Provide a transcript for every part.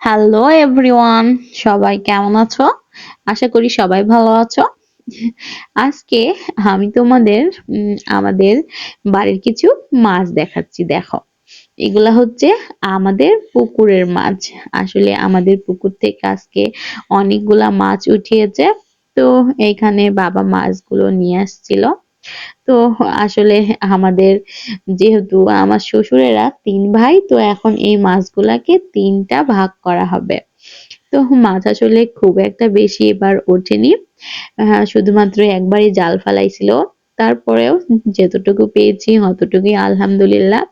Hello everyone সবাই কেমন আছো? আশা করি সবাই ভালো আছো। আজকে আমি তোমাদের আমাদের বাড়ির কিছু মাছ দেখাচ্ছি, দেখো। এগুলা হচ্ছে আমাদের পুকুরের মাছ। আসলে আমাদের পুকুর থেকে আজকে অনেকগুলা মাছ উঠিয়েছে। তো এইখানে বাবা মাছগুলো নিয়ে আসছিল। তো আসলে আমাদের যেহেতু আমার শ্বশুরেরা তিন ভাই তো এখন এই মাছগুলাকে তিনটা ভাগ করা হবে। তো মাছ আসলে খুব একটা বেশি এবার ওঠেনি। আহ, শুধুমাত্র একবারই জাল ফালাইছিল। তারপরেও যতটুকু পেয়েছি অতটুকুই আলহামদুলিল্লাহ।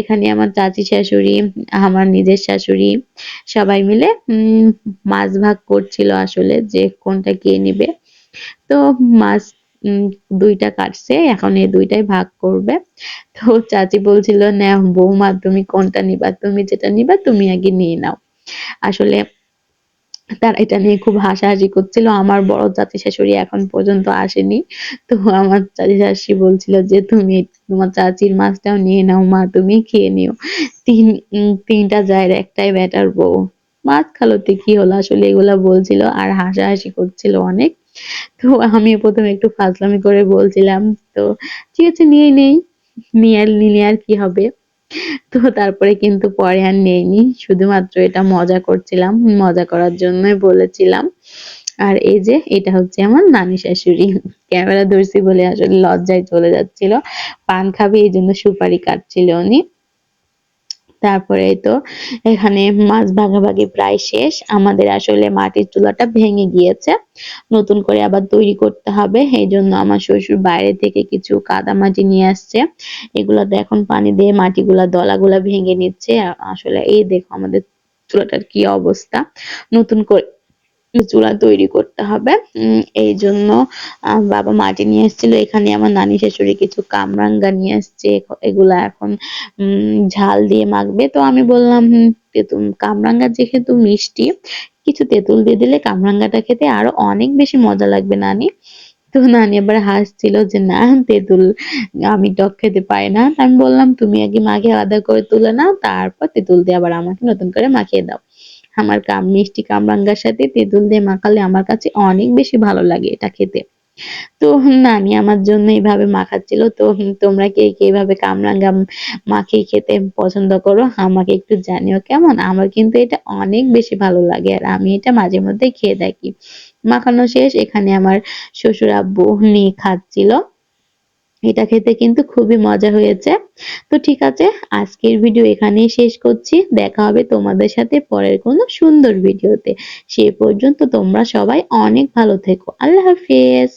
এখানে আমার চাচি শাশুড়ি আমার নিজের শাশুড়ি সবাই মিলে মাছ ভাগ করছিল আসলে যে কোনটা কে নিবে। তো মাছ দুইটা কাটছে, এখন এই দুইটাই ভাগ করবে। তো চাচি বলছিল, না, বৌমা, তুমি কোনটা নিবা? তুমি যেটা নিবা, তুমি আগে নিয়ে নাও। আসলে তারা এটা নিয়ে খুব হাসাহাসি করছিল। আমার বড় চাচি শাশুড়ি এখন পর্যন্ত আসেনি। তো আমার চাচি শাশুড়ি বলছিল যে, তুমি তোমার চাচির মাছটাও নিয়ে নাও, মা, তুমি খেয়ে নিও। তিন তিনটা যায় একটাই বেটার বউ। মাছ খালোতে কি হলো? আসলে এগুলা বলছিল আর হাসাহাসি করছিল অনেক। তো আমি প্রথমে একটু ফাজলামি করে বলছিলাম, তো ঠিক আছে, নিয়ে নেই। নিয়ে আর নিলে আর কি হবে? তো তারপরে কিন্তু পরে আর নেইনি। শুধুমাত্র এটা মজা করছিলাম, মজা করার জন্যই বলেছিলাম। আর এই যে, এটা হচ্ছে আমার নানি শাশুড়ি। ক্যামেরা ধরছি বলে আসলে লজ্জায় চলে যাচ্ছিল। পান খাবে, এই জন্য সুপারি কাটছিল উনি। তারপরে তো এখানে মাছ ভাগাভাগি প্রায় শেষ। আমাদের আসলে মাটির চুলাটা ভেঙে গিয়েছে। নতুন করে আবার তৈরি করতে হবে। এই জন্য আমার শ্বশুর বাইরে থেকে কিছু কাদা মাটি নিয়ে আসছে। এগুলাতে এখন পানি দিয়ে মাটিগুলা, দলাগুলা ভেঙে নিচ্ছে। আসলে এই দেখো আমাদের চুলাটার কি অবস্থা। নতুন করে চুলা তৈরি করতে হবে। এই জন্য বাবা মাটি নিয়ে এসেছিল। এখানে আমার নানি শাশুড়ি কিছু কামরাঙ্গা নিয়ে এসছে। এগুলা এখন ঝাল দিয়ে মাখবে। তো আমি বললাম তেঁতুল, কামরাঙ্গা যেহেতু মিষ্টি, কিছু তেঁতুল দিয়ে দিলে কামরাঙ্গাটা খেতে আরও অনেক বেশি মজা লাগবে নানি। তো নানি আবার হাসছিল যে, না, তেঁতুল আমি টক খেতে পাই না। আমি বললাম, তুমি আগে মাখিয়ে আলাদা করে তুলে নাও, তারপর তেঁতুল দিয়ে আবার আমাকে নতুন করে মাখিয়ে দাও। আমার মিষ্টি কামরাঙ্গার সাথে তেঁতুল দিয়ে মাখালে আমার কাছে অনেক বেশি ভালো লাগে এটা খেতে। তো নানি আমার জন্য এইভাবে মাখাচ্ছিল, তো তোমরা কে কে এইভাবে কামরাঙ্গা মাখিয়ে খেতে পছন্দ করো আমাকে একটু জানিও কেমন? আমার কিন্তু এটা অনেক বেশি ভালো লাগে আর আমি এটা মাঝে মধ্যে খেয়ে থাকি। মাখানো শেষ, এখানে আমার শ্বশুর আব্বু নিয়ে খাচ্ছিল। এটা খেতে কিন্তু খুবই মজা হয়েছে। তো ঠিক আছে, আজকের ভিডিও এখানেই শেষ করছি। দেখা হবে তোমাদের সাথে পরের কোনো সুন্দর ভিডিওতে সে পর্যন্ত তোমরা সবাই অনেক ভালো থেকো। আল্লাহ হাফিজ।